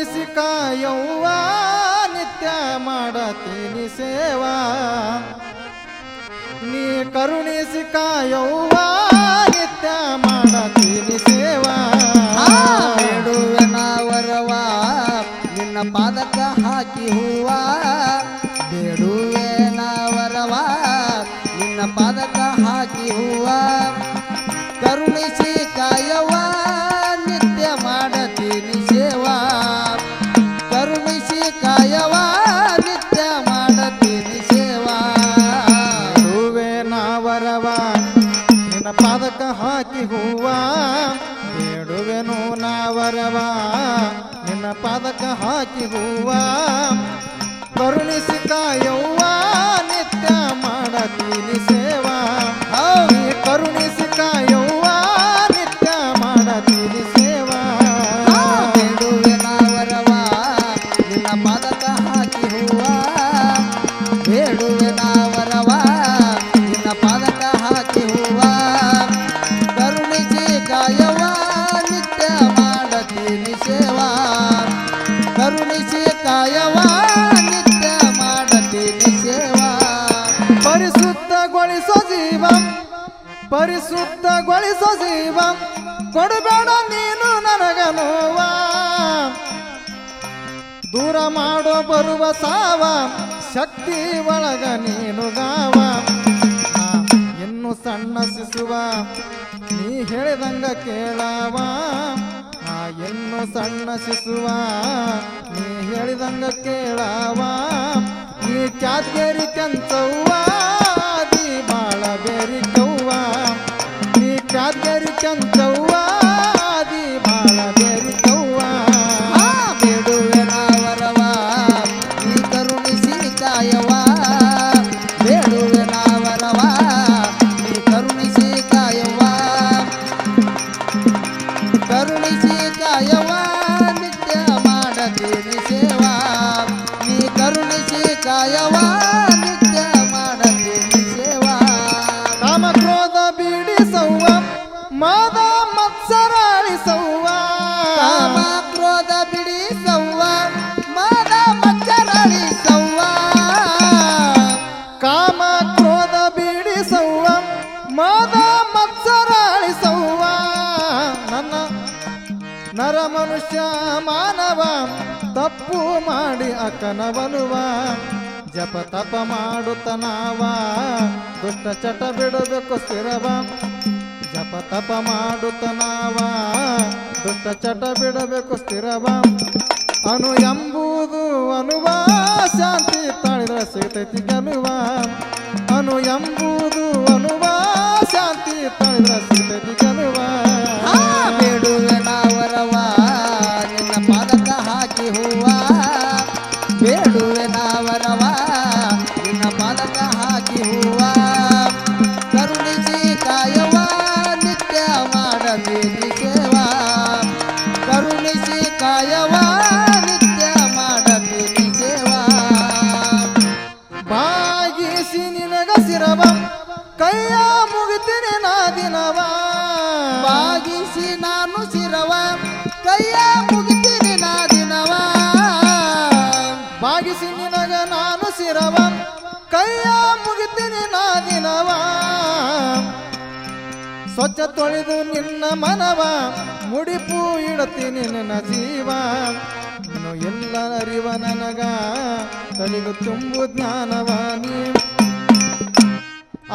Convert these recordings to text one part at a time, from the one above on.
ಕರುಣಿಸಿ ಕಾಯವ್ವ ನಿತ್ಯ ಮಾಡತೀನಿ ಸೇವಾ. ನೀ ಕರುಣಿಸಿ ಕಾಯವ್ವ ನಿತ್ಯ ಮಾಡತೀನಿ ಸೇವಾ. ಬೇಡುವೆನ ನಾವರವ ನಿನ್ನ ಪಾದಕ ಹಾಕಿ ಹೂವ. ಬೇಡುವೆ ನಾವರವ ನಿನ್ನ ಪಾದಕ ಹಾಕಿ ಹೂವ. ಕರುಣಿಸಿ ಕಾಯವ ಪರಿಶುದ್ಧಗೊಳಿಸೋ ಜೀವ ಪರಿಶುದ್ಧಗೊಳಿಸೋ ಜೀವ, ಕೊಡಬೇಡ ನೀನು ನನಗ ನೋವ. ದೂರ ಮಾಡೋ ಬರುವ ಸಾವ, ಶಕ್ತಿ ಒಳಗ ನೀನು ಗಾವ. ಇನ್ನು ಸಣ್ಣ ಸಿಸುವ ನೀ ಹೇಳಿದಂಗ ಕೇಳವ. ಇನ್ನು ಸಣ್ಣ ಶಿಶುವ, ನೀ ಹೇಳಿದಂಗ ಕೇಳವ. ನೀ ಕ್ಯಾತ್ಗೇರಿ ಕೆಂಚವ್ವ. बाळा बेरी कौवा मी कादर चंचौवा आदी बाळा बेरी कौवा. बेडुवेनावरवा करुणी ಮಾನವ, ತಪ್ಪು ಮಾಡಿ ಅಕನವನುವ ಜಪ ತಪ ಮಾಡುತ್ತನಾವ ದುಷ್ಟ ಚಟ ಬಿಡಬೇಕು ಸ್ಥಿರವ. ಜಪ ತಪ ಮಾಡುತ್ತನಾವ ದುಷ್ಟ ಚಟ ಬಿಡಬೇಕು ಸ್ಥಿರವ. ಅನು ಎಂಬುದು ಅನುವ, ಶಾಂತಿ ತಾಳಿದ್ರೆ ಸಿಗ್ತೈತಿ ಅನುವ ಅನು ಎಂಬುದು ಅನುವ ತೊಳೆದು ನಿನ್ನ ಮನವ, ಮುಡಿಪು ಇಡತೀನಿ ನಿನ್ನ ಜೀವ. ಇನ್ನು ಎಲ್ಲ ಅರಿವ ನನಗ ತಳಿದು ತುಂಬು ಜ್ಞಾನವ ನೀ.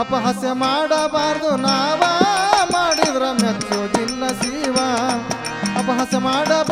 ಅಪಹಾಸ್ಯ ಮಾಡಬಾರ್ದು ನಾವ, ಮಾಡಿದ್ರ ಮೆಚ್ಚೋದಿಲ್ಲ ಜೀವ ಅಪಹಾಸ್ಯ ಮಾಡಬಾರ್ದು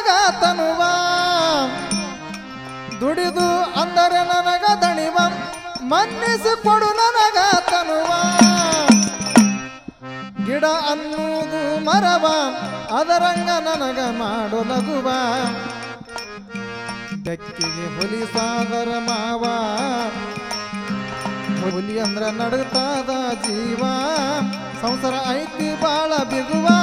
ಮನ್ನಿಸಿ ಕೊಡು ನನಗ ತನುವ ಗಿಡ ಅನ್ನುವುದು ಮರವ, ಅದರಂಗ ನನಗ ಮಾಡು ಲಗುವ ಬೆಕ್ಕಿಗೆ ಹುಲಿ ಸಾಗರ ಮಾವ, ಹುಲಿ ಅಂದ್ರ ನಡುತ್ತಾದ ಜೀವ. ಸಂಸಾರ ಐತಿ ಬಾಳ ಬಿಗುವಾ.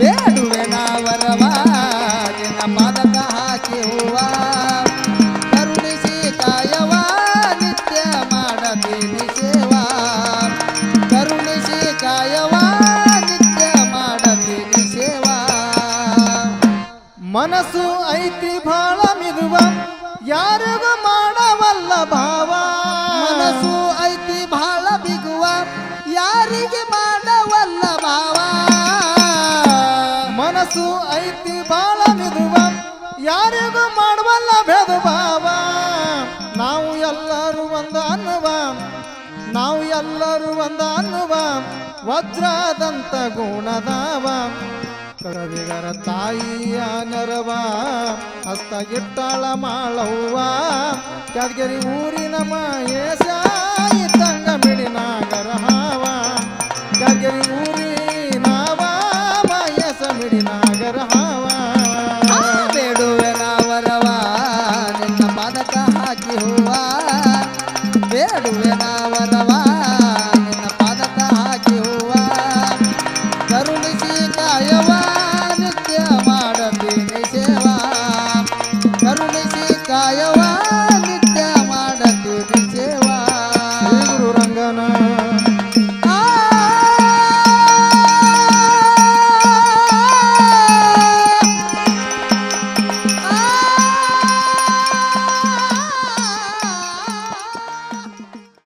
ಬೇಡುವೆ ನಾವರವ ನಿನ್ನ ಪಾದಕ ಹಾಕಿ ಕರುಣಿಸಿ ಕಾಯವ ನಿತ್ಯ ಮಾಡತೀನಿ ಸೇವಾ ಕರುಣಿಸಿ ಕಾಯವ ನಿತ್ಯ ಮಾಡತೀನಿ ಸೇವಾ ಮನಸ್ಸು ಐತಿ ಬಾಳ ಮಿರುವ ಯಾರಿಗೂ ಮಾಡವಲ್ಲ ಭಾವ. ಮನಸ್ಸು ಐತಿ ಭಾಳ ಬಿಗುವ, ಯಾರಿಗೆ ಮಾಡವಲ್ಲ ಎಲ್ಲರೂ ಒಂದನ್ನುವ ವಜ್ರಾದಂತ ವಜ್ರದಂತ ಗುಣದಾವ. ಕವಿಗರ ತಾಯಿಯ ನರವ, ಹಸ್ತ ಗಿಟ್ಟಾಳ ಮಾಳವ್ವ. ಯಾದಗಿರಿ ಊರಿನ ಮಹೇಶ ಇದ್ದಂಗ ಮಿಡಿನಾಗರ ಹಾವ ಯಾದಗಿರಿ ಊರಿನವ ಮಹೇಶ ಮಿಡಿನಾಗರ ಹಾವ ಬೇಡುವೆ ನಾವರವ, ನಿನ್ನ ಪಾದಕ ಹಾಕಿ ಹೂವ.